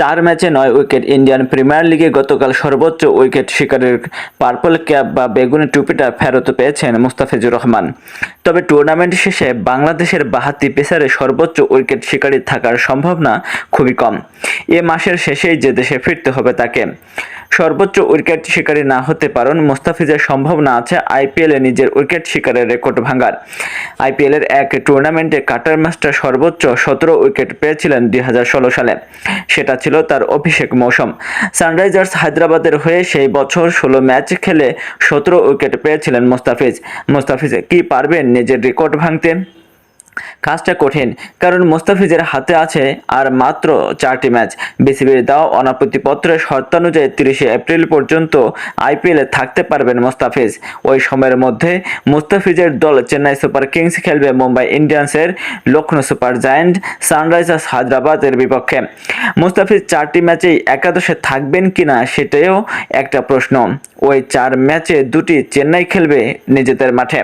চার ম্যাচে নয় উইকেট। ইন্ডিয়ান প্রিমিয়ার লিগে গতকাল সর্বোচ্চ উইকেট শিকারের পার্পল ক্যাপ বা বেগুনি টুপিটা ফেরত পেয়েছেন মুস্তাফিজুর রহমান। তবে টুর্নামেন্ট শেষে বাংলাদেশের বাহাত্তি পেসারে সর্বোচ্চ উইকেট শিকারী থাকার সম্ভাবনা খুবই কম। এ মাসের শেষেই যে দেশে ফিরতে হবে তাকে। সর্বোচ্চ উইকেট শিকারী না হতে পারেন মুস্তাফিজের সম্ভাবনা আছে আইপিএলে নিজের উইকেট শিকারের রেকর্ড ভাঙার। আইপিএলের এক টুর্নামেন্টে কাটার মাস্টার সর্বোচ্চ সতেরো উইকেট পেয়েছিলেন দুই হাজার ষোলো সালে। সেটা ছিল তার অভিষেক মৌসুম। সানরাইজার্স হায়দ্রাবাদের হয়ে সেই বছর ষোলো ম্যাচ খেলে সতেরো উইকেট পেয়েছিলেন মোস্তাফিজ। মুস্তাফিজ কি পারবেন নিজের রেকর্ড ভাঙতে? কাজটা কঠিন, কারণ মোস্তাফিজের হাতে আছে আর মাত্র চারটি ম্যাচ। বিসিবির দেওয়া অনাপত্তিপত্রের শর্তানুযায়ী তিরিশে এপ্রিল পর্যন্ত আইপিএলে থাকতে পারবেন মোস্তাফিজ। ওই সময়ের মধ্যে মোস্তাফিজের দল চেন্নাই সুপার কিংস খেলবে মুম্বাই ইন্ডিয়ান্সের লখনৌ সুপার জায়ান্ট সানরাইজার্স হায়দ্রাবাদের বিপক্ষে। মোস্তাফিজ চারটি ম্যাচেই একাদশে থাকবেন কিনা সেটাও একটা প্রশ্ন। ওই চার ম্যাচে দুটি চেন্নাই খেলবে নিজেদের মাঠে।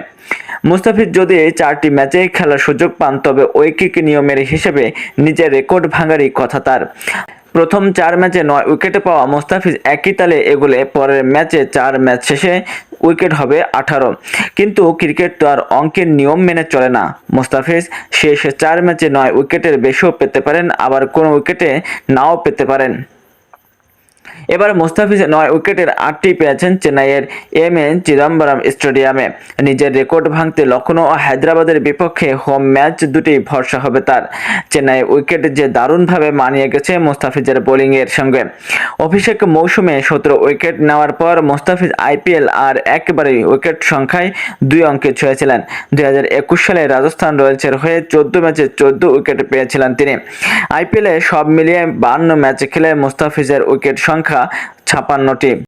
মুস্তাফিজ যদি চারটি ম্যাচেই খেলার সুযোগ পান, তবে ঐকিক নিয়মের হিসেবে নিজের রেকর্ড ভাঙারই কথা তার। প্রথম চার ম্যাচে নয় উইকেটে পাওয়া মুস্তাফিজ একই তালে এগুলে পরের ম্যাচে চার ম্যাচ শেষে উইকেট হবে আঠারো। কিন্তু ক্রিকেট তো আর অঙ্কের নিয়ম মেনে চলে না। মুস্তাফিজ শেষ চার ম্যাচে নয় উইকেটের বেশিও পেতে পারেন, আবার কোনো উইকেটে নাও পেতে পারেন। এবার মুস্তাফিজ নয় উইকেটের আটটি পেয়েছেন চেন্নাইয়ের এম এ চিদম্বরম স্টেডিয়ামে। নিজের রেকর্ড ভাঙতে লখনৌ ও হায়দ্রাবাদের বিপক্ষে হোম ম্যাচ দুটি ভরসা হবে তার। চেন্নাই উইকেট যে দারুণভাবে মানিয়ে গেছে মোস্তাফিজের বোলিংয়ের সঙ্গে। অভিষেক মৌসুমে সতেরো উইকেট নেওয়ার পর মোস্তাফিজ আইপিএল আর একেবারেই উইকেট সংখ্যায় দুই অঙ্কে ছুঁয়েছিলেন। দুই হাজার একুশ সালে রাজস্থান রয়্যালসের হয়ে চোদ্দ ম্যাচে চোদ্দ উইকেট পেয়েছিলেন তিনি। আইপিএলে সব মিলিয়ে বান্ন ম্যাচে খেলে মোস্তাফিজের উইকেট সংখ্যা ছাপান্নটি।